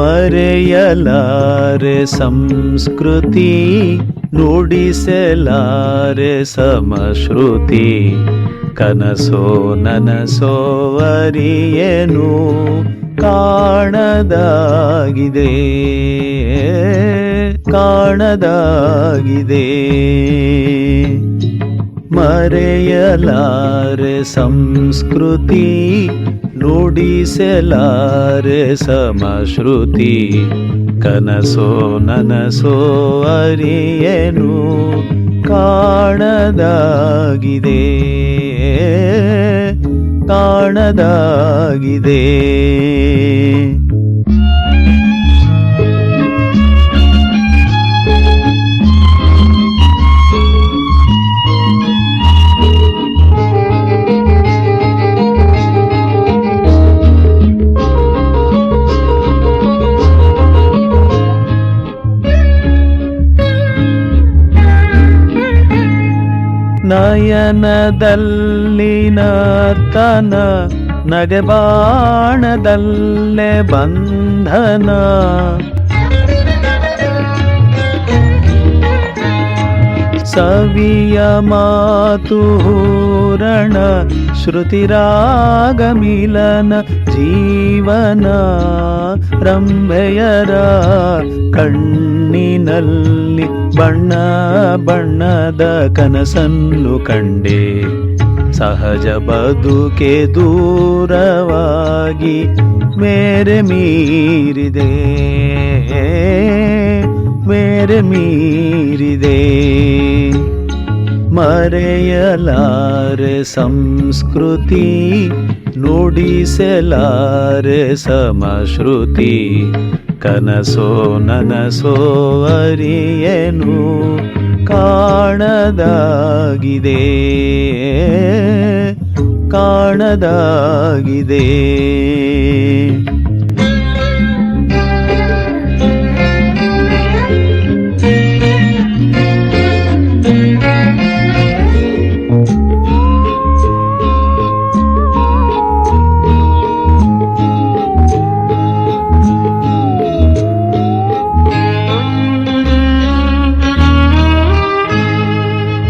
ಮರೆಯಲಾರೆ ಸಂಸ್ಕೃತಿ ನುಡಿಸಲಾರೆ ಸಮಶ್ರುತಿ. ಕನಸೋ ನನಸೋವರಿಯೇನು ಕಾಣದಾಗಿದೆ ಕಾಣದಾಗಿದೆ. ಮರೆಯಲಾರೆ ಸಂಸ್ಕೃತಿ ನುಡಿಸಲಾರೆ ಸಮಶ್ರುತಿ. ಕನಸೋ ನನಸೋ ಅರಿಯೇನು ಕಾಣದಾಗಿದೆ? ಕಾಣದಾಗಿದೆ. ನಯನದಲ್ಲಿನ ತನ ನಗೆಬಾಣದಲ್ಲೇ ಬಂಧನ. ಸವಿಯ ಮಾತು ಹೂರಣ ಶ್ರುತಿರಾಗ ಜೀವನ ರಂಭೆಯರ ಕಣ್ಣಿನಲ್ಲಿ ಬಣ್ಣ ಬಣ್ಣದ ಕನಸನ್ನು ಕಂಡೆ. ಸಹಜ ಬದುಕೆ ದೂರವಾಗಿ ಮೇರೆ ಮೀರಿದೆ. ಮೇರೆ ಮೀರಿದೆ. ಮರೆಯಲಾರೆ ಸಂಸ್ಕೃತಿ, ನುಡಿಸಲಾರೆ ಸಮಶ್ರುತಿ ಕನಸೋ ನನಸೋ ಅರಿಯೇನು ಕಾಣದಾಗಿದೆ? ಕಾಣದಾಗಿದೆ.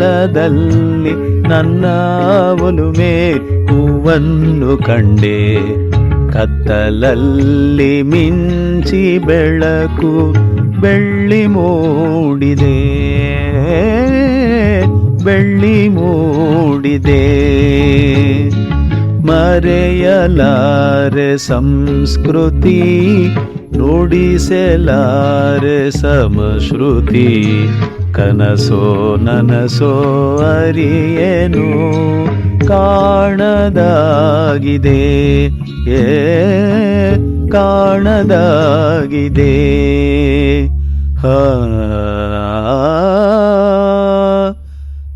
ಆಳದಲ್ಲಿ ನನ್ನ ಒಲುಮೆ ಹೂವನ್ನು ಕಂಡೆ. ಕತ್ತಲಲ್ಲಿ ಮಿಂಚಿ ಬೆಳಕು ಬೆಳ್ಳಿ ಮೂಡಿದೆ. ಬೆಳ್ಳಿ ಮೂಡಿದೆ. ಮರೆಯಲಾರೆ ಸಂಸ್ಕೃತಿ, ನುಡಿಸಲಾರೆ ಸಮಶ್ರುತಿ. ಕನಸೋ ನನಸೋ ಅರಿಯೇನು? ಕಾಣದಾಗಿದೆ. ಏ ಕಾಣದಾಗಿದೆ. ಹಾ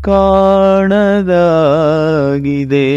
ಕಾಣದಾಗಿದೆ.